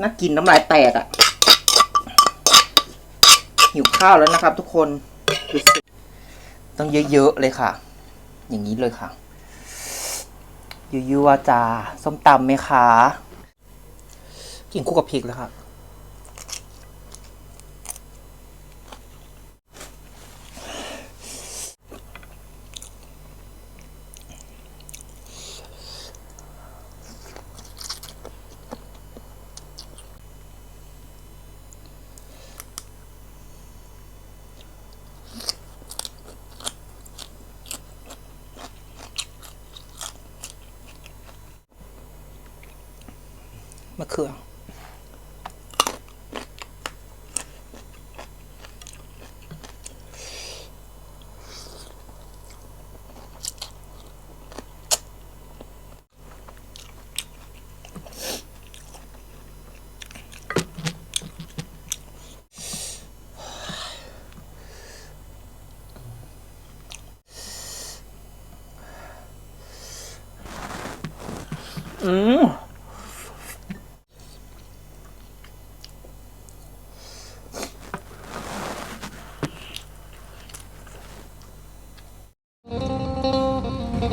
น่ากินน้ำลายแตกอะ่ะ หิวข้าวแล้วนะครับ ทุกคนต้องเยอะๆเลยค่ะ อย่างนี้เลยค่ะยั่วๆจ้าส้มตำไหมคะกินคู่กับพริกแล้วค่ะ มะเขื สวั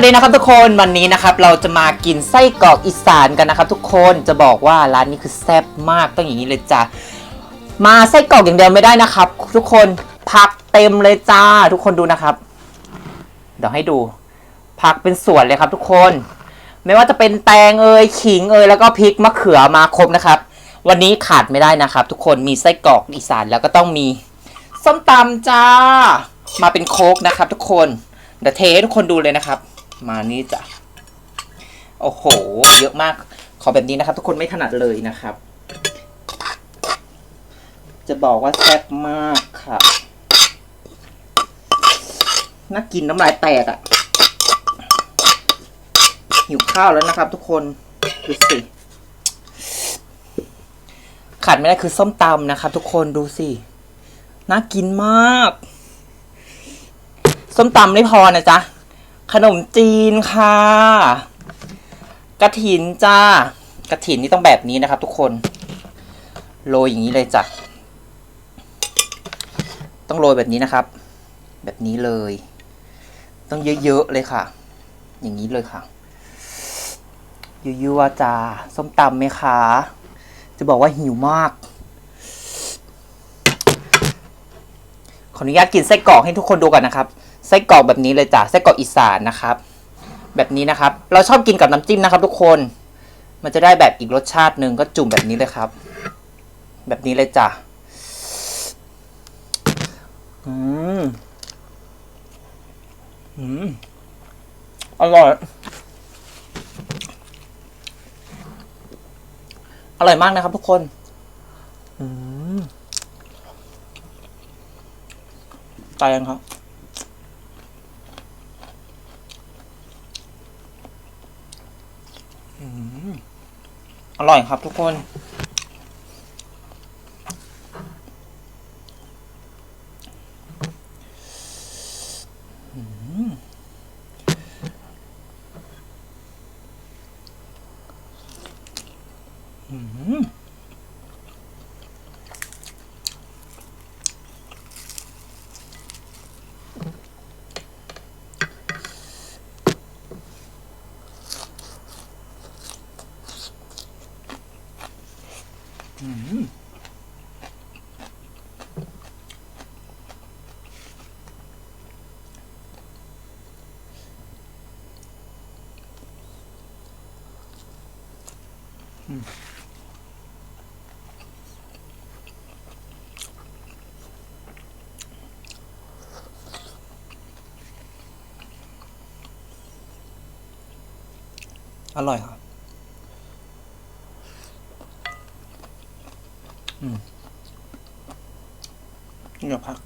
สดีนะครับทุกคนวันนี้นะครับเราจะมากินไส้กรอกอีสานกันนะครับทุกคนจะบอกว่าร้านนี้คือแซ่บมากต้องอย่างนี้เลยจ้ะ มาไส้กรอกอย่างเดียวไม่ได้นะครับ ทุกคนผักเต็มเลยจ้า ทุกคนดูนะครับ เดี๋ยวให้ดู ผักเป็นส่วนเลยครับ ทุกคน ไม่ว่าจะเป็นแตงเอยขิงเอยแล้วก็พริกมะเขือมาครบนะครับ วันนี้ขาดไม่ได้นะครับ ทุกคนมีไส้กรอกอีสานแล้วก็ต้องมีส้มตำจ้า มาเป็นโคกนะครับ ทุกคนเดี๋ยวเทให้ทุกคนดูเลยนะครับ มานี่จ้ะโอ้โห เยอะมากขอแบบนี้นะครับ ทุกคนไม่ถนัดเลยนะครับ จะบอกว่าแซ่บมากค่ะ น่ากินน้ำลายแตกอะ่ะ หิวข้าวแล้วนะครับทุกคน ดูสิขาดไม่ได้คือส้มตำนะครับทุกคนดูสิ น่ากินมาก ส้มตำไม่พอนะจ๊ะ ขนมจีนค่ะกระถินจ้ากระถินนี่ต้องแบบนี้นะครับทุกคน โรยอย่างนี้เลยจ้ะ ต้องโรยแบบนี้นะครับ แบบนี้เลย ต้องเยอะๆเลยค่ะ อย่างนี้เลยค่ะยั่วๆจ้าส้มตำไหมคะจะบอกว่าหิวมาก ขออนุญาตกินไส้กรอกให้ทุกคนดูก่อนนะครับ ไส้กรอกแบบนี้เลยจ้ะไส้กรอกอีสานนะครับ แบบนี้นะครับ เราชอบกินกับน้ำจิ้มนะครับ ทุกคน มันจะได้แบบอีกรสชาติหนึ่งก็จุ่มแบบนี้เลยครับ แบบนี้เลยจ้ะ อืมอืมอร่อย อร่อยมากนะครับทุกคน อืมตายยังครับอืมอร่อยครับทุกคน อร่อยครับ อืมเดี๋ยวพัก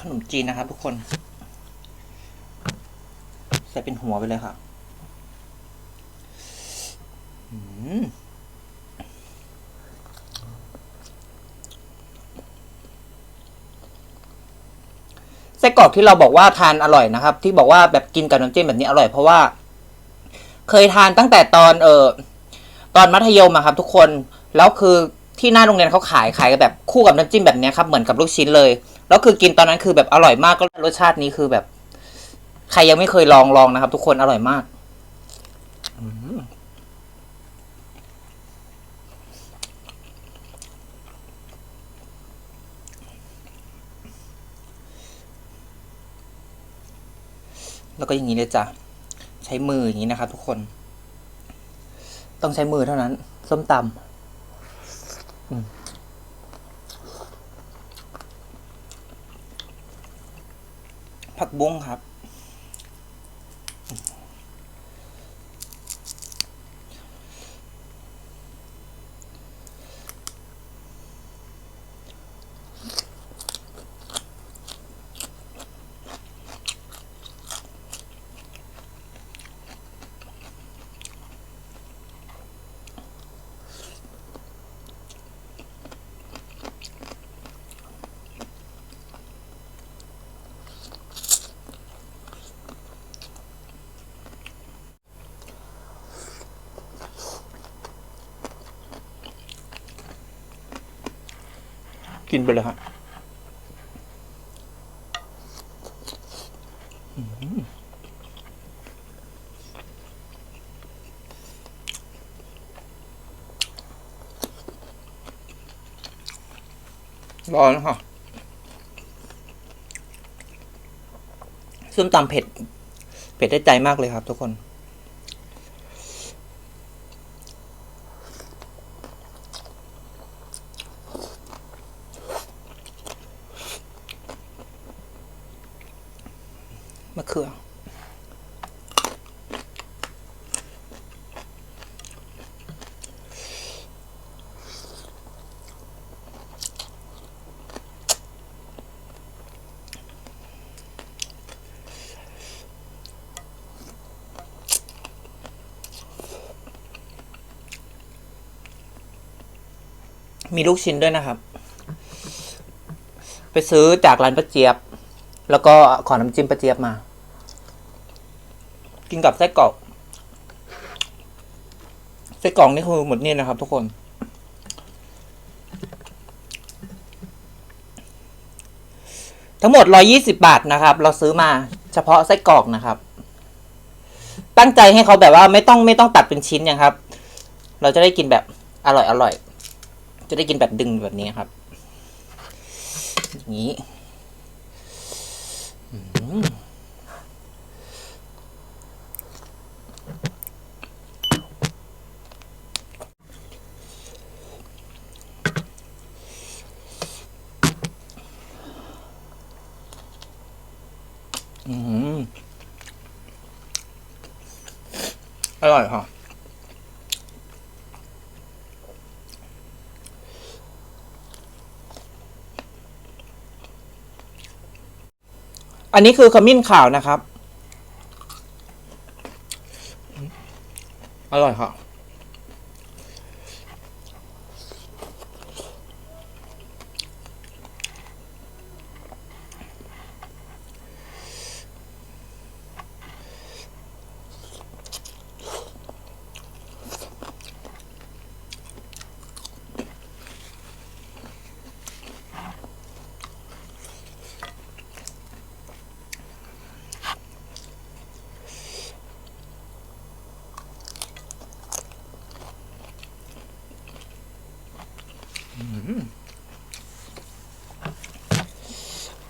ขนมจีนนะครับทุกคน หัวไปเลยค่ะไส้กรอกที่เราบอกว่าทานอร่อยนะครับ ที่บอกว่าแบบกินกับน้ำจิ้มแบบนี้อร่อยเพราะว่า เคยทานตั้งแต่ตอนเออตอนมัธยมอะครับ ทุกคนแล้วคือที่หน้าโรงเรียนเขาขายขายกันแบบคู่กับน้ำจิ้มแบบนี้ครับเหมือนกับลูกชิ้นเลยแล้วคือกินตอนนั้นคือแบบอร่อยมากก็รสชาตินี้คือแบบ ใครยังไม่เคยลองลองนะครับ ทุกคนอร่อยมากแล้วก็อย่างนี้เลยจ้ะ ใช้มืออย่างนี้นะครับทุกคน ต้องใช้มือเท่านั้น ส้มตำผักบุ้งครับ กินไปเลยครับร้อนค่ะส้มตำเผ็ด เผ็ดได้ใจมากเลยครับทุกคน เขือ มีลูกชิ้นด้วยนะครับ ไปซื้อจากร้านป้าเจี๊ยบ แล้วก็ขอน้ำจิ้มป้าเจี๊ยบมา กินกับไส้กรอกไส้กรอกนี่คือหมดนี่นะครับ ทุกคน ทั้งหมด 120 บาทนะครับ เราซื้อมาเฉพาะไส้กรอกนะครับ ตั้งใจให้เขาแบบว่าไม่ต้องไม่ต้องตัดเป็นชิ้นนะครับ เราจะได้กินแบบอร่อยอร่อยจะได้กินแบบดึงแบบนี้ครับ อย่างนี้ อืมอร่อยค่ะอันนี้คือขมิ้นขาวนะครับ อร่อยค่ะ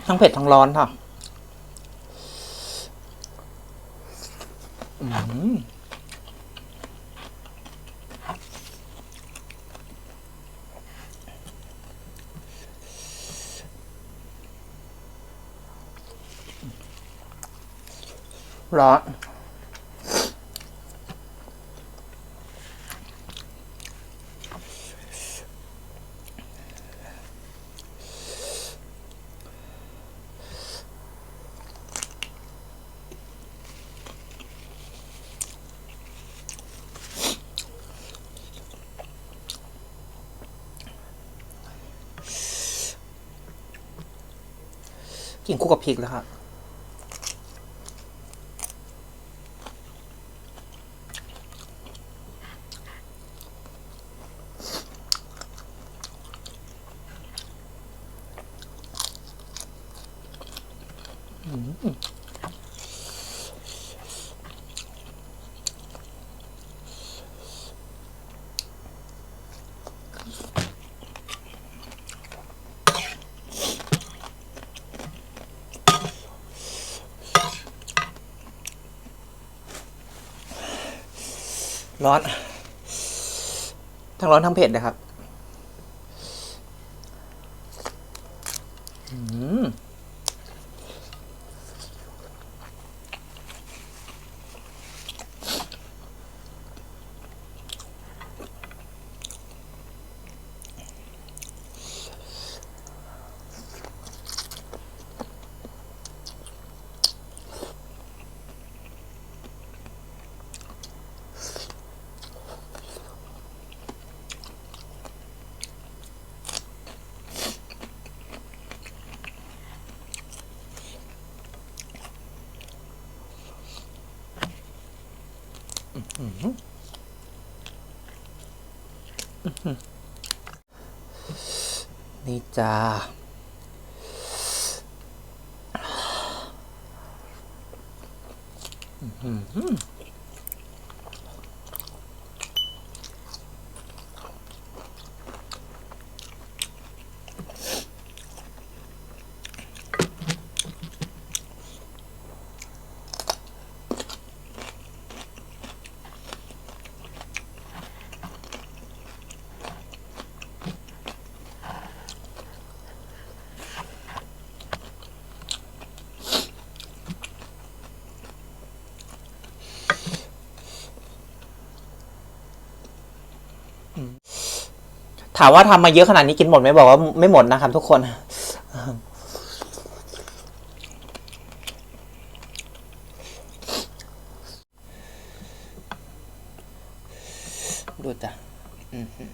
ทั้งเผ็ดทั้งร้อนค่ะร้อน กินคู่กับพริกแล้วครับ ร้อน ทั้งร้อนทั้งเผ็ดนะครับ อืม นี่จ้า ถามว่าทำมาเยอะขนาดนี้กินหมดไหมบอกว่าไม่หมดนะครับทุกคน ดูจ้ะอือหือ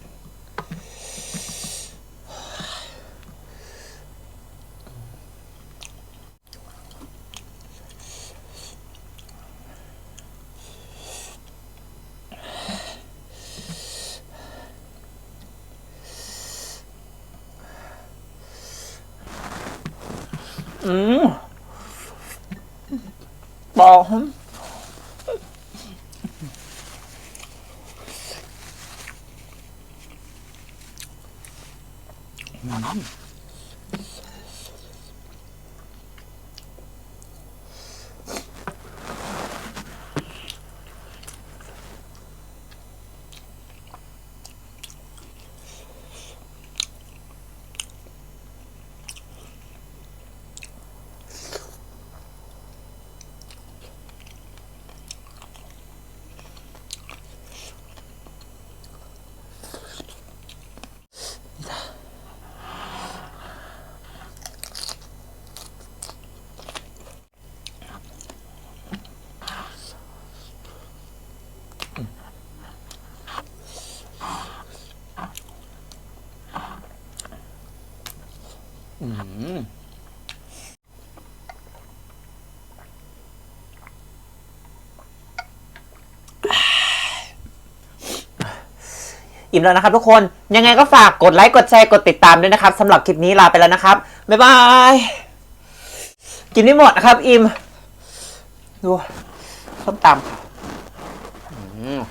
อืมบ อมอืม อิ่มแล้วนะครับทุกคนยังไงก็ฝากกดไลค์กดแชร์กดติดตามด้วยนะครับสำหรับคลิปนี้ลาไปแล้วนะครับบ๊ายบายกินไม่หมดนะครับอิ่มดูส้มตำอืม